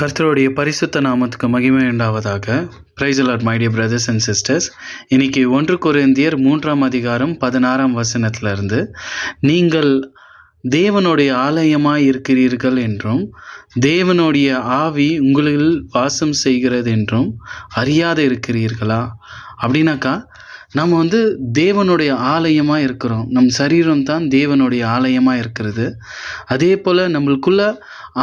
கர்த்தருடைய பரிசுத்த நாமத்துக்கு மகிமை உண்டாவதாக. Praise Lord my brothers and sisters இன்னைக்கு ஒன்று குறைந்தியர் மூன்றாம் அதிகாரம் பதினாறாம் வசனத்திலிருந்து நீங்கள் தேவனுடைய ஆலயமாய் இருக்கிறீர்கள் என்றும் தேவனுடைய ஆவி உங்களில் வாசம் செய்கிறது என்றும் அறியாத இருக்கிறீர்களா? அப்படின்னாக்கா நம்ம வந்து தேவனுடைய ஆலயமாக இருக்கிறோம். நம் சரீரம் தான் தேவனுடைய ஆலயமாக இருக்கிறது. அதே போல் நம்மளுக்குள்ள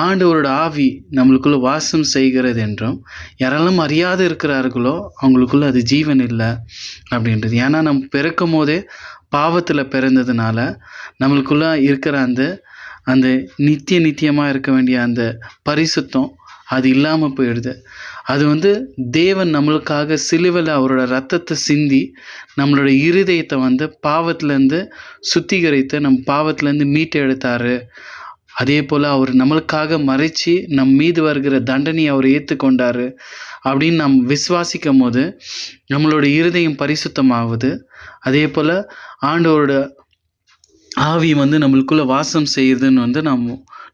ஆண்டவரோட ஆவி நம்மளுக்குள்ள வாசம் செய்கிறது என்றும் யாரெல்லாம் அறியாது இருக்கிறார்களோ அவங்களுக்குள்ள அது ஜீவன் இல்லை அப்படின்றது. ஏன்னா நம்ம பிறக்கும் போதே பாவத்தில் பிறந்ததுனால நம்மளுக்குள்ள இருக்கிற அந்த அந்த நித்திய நித்தியமாக இருக்க வேண்டிய அந்த பரிசுத்தம் அது இல்லாமல் போயிடுது. அது வந்து தேவன் நம்மளுக்காக சிலுவில் அவரோட ரத்தத்தை சிந்தி நம்மளோட இருதயத்தை வந்து பாவத்திலேருந்து சுத்திகரித்து நம்ம பாவத்துலேருந்து மீட்டு எடுத்தாரு அதே போல் அவர் நம்மளுக்காக மறைச்சி நம் மீது வருகிற தண்டனையை அவர் ஏற்றுக்கொண்டார் அப்படின்னு நாம் விசுவாசிக்கும் போது நம்மளோட இருதயம் பரிசுத்தமாகுது. அதே போல் ஆண்டவரோட ஆவி வந்து நம்மளுக்குள்ளே வாசம் செய்யுதுன்னு வந்து நாம்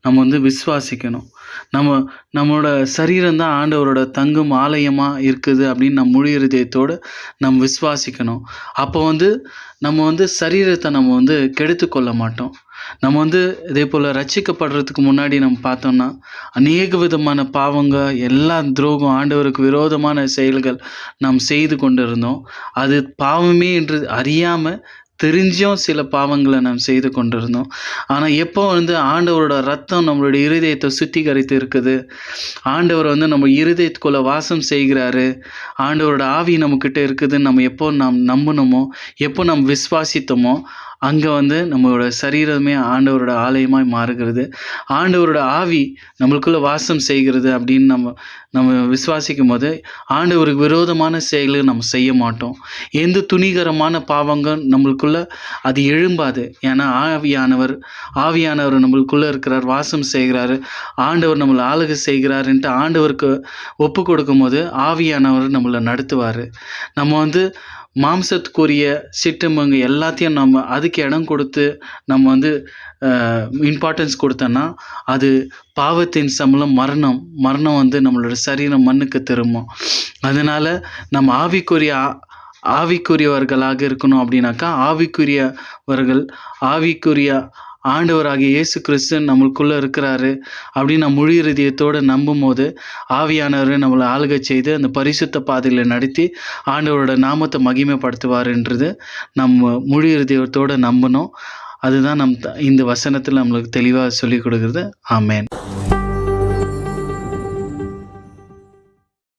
நம்ம வந்து விசுவாசிக்கணும். நம்ம நம்மளோட சரீரம் தான் ஆண்டவரோட தங்கும் ஆலயமாக இருக்குது அப்படின்னு நம்ம முழு இருதயத்தோடு நம்ம விசுவாசிக்கணும். அப்போ வந்து நம்ம வந்து சரீரத்தை நம்ம வந்து கெடுத்து கொள்ள மாட்டோம். நம்ம வந்து இதே போல் ரட்சிக்கப்படுறதுக்கு முன்னாடி நம்ம பார்த்தோம்னா அநேக விதமான பாவங்க எல்லா துரோகம் ஆண்டவருக்கு விரோதமான செயல்கள் நாம் செய்து கொண்டு இருந்தோம் அது பாவமே என்று அறியாமல் தெரிஞ்சும் சில பாவங்களை நாம் செய்து கொண்டிருந்தோம். ஆனால் எப்போ வந்து ஆண்டவரோட ரத்தம் நம்மளுடைய இருதயத்தை சுத்திகரித்து இருக்குது? ஆண்டவர் வந்து நம்ம இருதயத்துக்குள்ளே வாசம் செய்கிறாரு. ஆண்டவரோட ஆவி நம்மக்கிட்ட இருக்குதுன்னு நம்ம எப்போ நாம் நம்பினோமோ எப்போ நாம் விசுவாசித்தோமோ அங்கே வந்து நம்மளோட சரீரமே ஆண்டவரோட ஆலயமாய் மாறுகிறது. ஆண்டவரோட ஆவி நம்மளுக்குள்ள வாசம் செய்கிறது அப்படின்னு நம்ம நம்ம விசுவாசிக்கும் போது ஆண்டவருக்கு விரோதமான செயலை நம்ம செய்ய மாட்டோம். எந்த துணிகரமான பாவங்கள் நம்மளுக்குள்ள அது எழும்பாது. ஏன்னா ஆவியானவர் ஆவியானவர் நம்மளுக்குள்ளே இருக்கிறார் வாசம் செய்கிறாரு. ஆண்டவர் நம்மளை ஆளுகை செய்கிறாருன்ட்டு ஆண்டவருக்கு ஒப்பு கொடுக்கும் போது ஆவியானவர் நம்மளை நடத்துவார். நம்ம வந்து மாம்சத்துக்குரிய சிற்றம்பங்க எல்லாத்தையும் நம்ம அதுக்கு இடம் கொடுத்து நம்ம வந்து இம்பார்ட்டன்ஸ் கொடுத்தோன்னா அது பாவத்தின் சம்பளம் மரணம் மரணம் வந்து நம்மளோட சரீரம் மண்ணுக்கு திரும்பும். அதனால் நம்ம ஆவிக்குரிய ஆவிக்குரியவர்களாக இருக்கணும் அப்படின்னாக்கா ஆவிக்குரியவர்கள் ஆவிக்குரிய ஆண்டவராகிய இயேசு கிறிஸ்து நம்மளுக்குள்ளே இருக்கிறாரு அப்படின்னு நம்ம முழு இருதயத்தோடு நம்பும் போது ஆவியானவர் நம்மளை ஆளுகை செய்து அந்த பரிசுத்த பாதையில் நடத்தி ஆண்டவரோட நாமத்தை மகிமைப்படுத்துவாருன்றது நம்ம முழு இருதயத்தோடு நம்பணும் அதுதான் நம் த- இந்த வசனத்தில் நம்மளுக்கு தெளிவாக சொல்லிக் கொடுக்குறது. ஆமேன்.